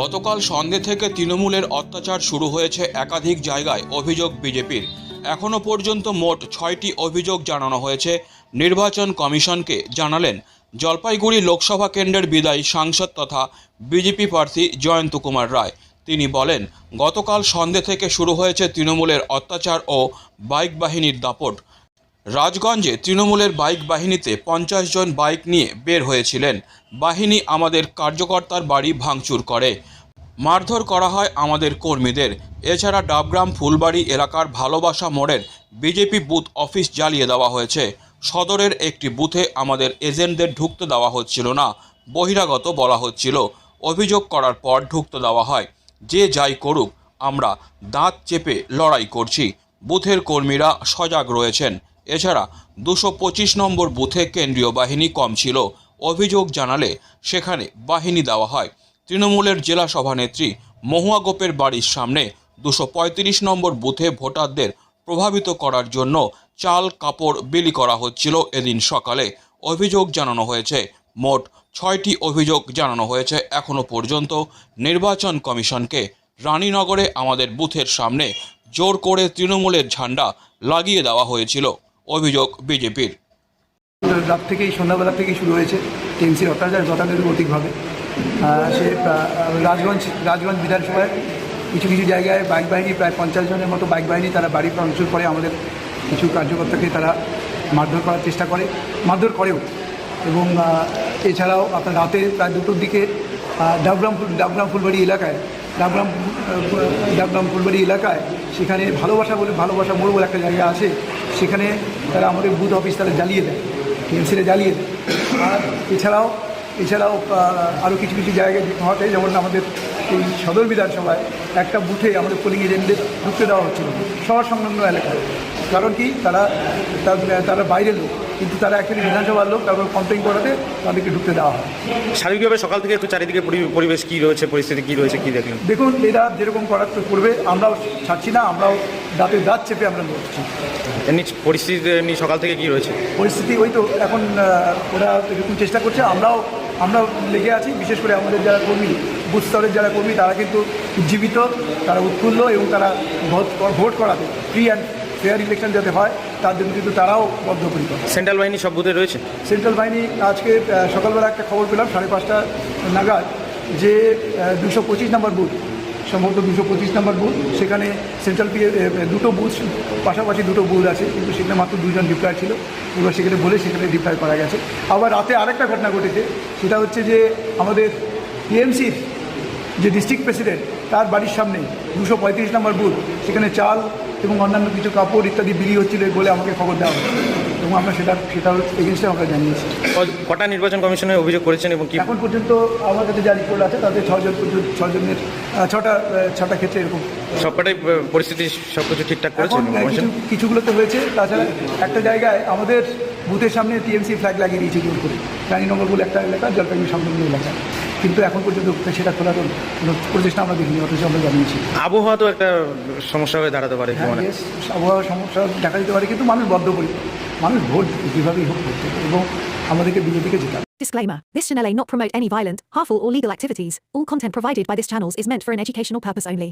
গতকাল সন্ধে থেকে তৃণমূলের অত্যাচার শুরু হয়েছে একাধিক জায়গায়, অভিযোগ বিজেপির। এখনও পর্যন্ত মোট ছয়টি অভিযোগ জানানো হয়েছে। নির্বাচন কমিশনকে জানালেন জলপাইগুড়ি লোকসভা কেন্দ্রের বিদায়ী সাংসদ তথা বিজেপি প্রার্থী জয়ন্ত কুমার রায়। তিনি বলেন, গতকাল সন্ধে থেকে শুরু হয়েছে তৃণমূলের অত্যাচার ও বাইক বাহিনীর দাপট। রাজগঞ্জে তৃণমূলের বাইক বাহিনীতে পঞ্চাশ জন বাইক নিয়ে বের হয়েছিলেন। বাহিনী আমাদের কার্যকর্তার বাড়ি ভাঙচুর করে। মারধর করা হয় আমাদের কর্মীদের। এছাড়া ডাবগ্রাম ফুলবাড়ি এলাকার ভালোবাসা মোড়ের বিজেপি বুথ অফিস জ্বালিয়ে দেওয়া হয়েছে। সদরের একটি বুথে আমাদের এজেন্টদের ঢুকতে দেওয়া হচ্ছিল না, বহিরাগত বলা হচ্ছিল। অভিযোগ করার পর ঢুকতে দেওয়া হয়। যে যাই করুক, আমরা দাঁত চেপে লড়াই করছি। বুথের কর্মীরা সজাগ রয়েছেন। এছাড়া দুশো পঁচিশ নম্বর বুথে কেন্দ্রীয় বাহিনী কম ছিল। অভিযোগ জানালে সেখানে বাহিনী দেওয়া হয়। তৃণমূলের জেলা সভানেত্রী মহুয়া গোপের বাড়ির সামনে দুশো নম্বর বুথে ভোটারদের প্রভাবিত করার জন্য চাল কাপড় বিলি করা হচ্ছিল এদিন সকালে। অভিযোগ জানানো হয়েছে। মোট ছয়টি অভিযোগ জানানো হয়েছে এখনও পর্যন্ত। নির্বাচন কমিশনকে রানীনগরে আমাদের বুথের সামনে জোর করে তৃণমূলের ঝান্ডা লাগিয়ে দেওয়া হয়েছিল। অভিযোগ বিজেপির। রাত থেকেই, সন্ধ্যাবেলা থেকেই শুরু হয়েছে টিএমসির অত্যাচার গতানুগতিকভাবে সে রাজগঞ্জ রাজগঞ্জ বিধানসভায় কিছু কিছু জায়গায় বাইক বাহিনী, প্রায় পঞ্চাশ জনের মতো বাইক বাহিনী তারা বাড়ি ভাঙচুর করে আমাদের কিছু কার্যকর্তাকে তারা মারধর করার চেষ্টা করে, মারধর করেও। এবং এছাড়াও আপনার রাতে প্রায় দুটোর দিকে ডাবগ্রাম ডাবগ্রাম ফুলবাড়ি এলাকায় ডাবগ্রাম ডাবগ্রাম ফুলবাড়ি এলাকায় সেখানে ভালোবাসা বলে, ভালোবাসা মোড় বলে একটা জায়গা আছে। সেখানে তারা আমাদের বুথ অফিস তারা জ্বালিয়ে দেয় পেন্সিলে জ্বালিয়ে দেয়। আর এছাড়াও এছাড়াও আরও কিছু কিছু জায়গায় হতে, যেমন আমাদের এই সদর বিধানসভায় একটা বুথে আমাদের পোলিং এজেন্টদের ঢুকতে দেওয়া হচ্ছিল শহর সংলগ্ন এলাকায় কারণ কি তারা তার- বাইরের লোক কিন্তু তারা অ্যাকচুয়ালি বিধানসভার লোক তারপর কমপ্লেন করাতে তাদেরকে ঢুকতে দেওয়া হয়। সার্বিকভাবে সকাল থেকে একটু চারিদিকে পরি- পরিবেশ কী রয়েছে পরিস্থিতি কী রয়েছে কী দেখলেন? দেখুন এরা যেরকম করার তো করবে আমরাও ছাড়ছি না আমরাও দাঁতে দাঁত চেপে আমরা লড়ছি। এমনি পরিস্থিতি এমনি সকাল থেকে কী রয়েছে? পরিস্থিতি ওই তো এখন ওরা এরকম চেষ্টা করছে আমরাও আমরাও লেগে আছি বিশেষ করে আমাদের যারা কর্মী বুথ স্তরের যারা কর্মী তারা কিন্তু উজ্জীবিত তারা উৎফুল্ল এবং তারা ভোট ভোট করাতে ফ্রি অ্যান্ড ফেয়ার ইলেকশন যাতে হয় তার জন্য কিন্তু তারাও বদ্ধপরিকর। সেন্ট্রাল বাহিনী সব বুথে রয়েছে? সেন্ট্রাল বাহিনী আজকে সকালবেলা একটা খবর পেলাম সাড়ে পাঁচটা নাগাদ যে দুশো পঁচিশ নম্বর বুথ সম্ভবত দুশো পঁচিশ নম্বর বুথ সেখানে সেন্ট্রাল পি দুটো বুথ পাশাপাশি দুটো বুথ আছে কিন্তু সেখানে মাত্র দুজন ডিপ্লয় ছিল। পুরো সেখানে বলে সেখানে ডিপ্লয় করা গেছে। আবার রাতে আরেকটা ঘটনা ঘটেছে সেটা হচ্ছে যে আমাদের টিএমসির যে ডিস্ট্রিক্ট প্রেসিডেন্ট তার বাড়ির সামনে দুশো পঁয়ত্রিশ নম্বর বুথ সেখানে চাল এবং অন্যান্য কিছু কাপড় ইত্যাদি বিলি হচ্ছিল বলে আমাকে খবর দেওয়া হয়েছে। এবং আমরা সেটা সেটার এগেনস্টে আমরা জানিয়েছি। কটা নির্বাচন কমিশনে অভিযোগ করেছেন এবং এখন পর্যন্ত আমার কাছে যা রিপোর্ট আছে তাতে ছজন পর্যন্ত ছজনের ছটা ছটা ক্ষেত্রে এরকম। সবকটাই পরিস্থিতি সব কিছু ঠিকঠাক করেছে এখন আহ, কিছু কিছুগুলোতে হয়েছে। তাছাড়া একটা জায়গায় আমাদের বুথের সামনে টিএমসি ফ্ল্যাগ লাগিয়ে দিয়েছে জোর করে। রানীনগর বলে একটা এলাকা জলপাইগুড়ি সংলগ্ন এলাকা। কিন্তু এখন পর্যন্ত সেটা খোলার কোনো প্রচেষ্টা আমরা দেখিনি অথচ আমরা জানিয়েছি আবহাওয়া তো একটা সমস্যা হয়ে দাঁড়াতে পারে হ্যাঁ মানে আবহাওয়া সমস্যা দেখা দিতে পারে কিন্তু মানুষ বদ্ধ করি মানুষ ভোট যেভাবেই হোক করতে এবং আমাদেরকে বিজেপিকে জেতাবে Disclaimer This channel may not promote any violent, harmful, or legal activities. All content provided by this channel is meant for an educational purpose only.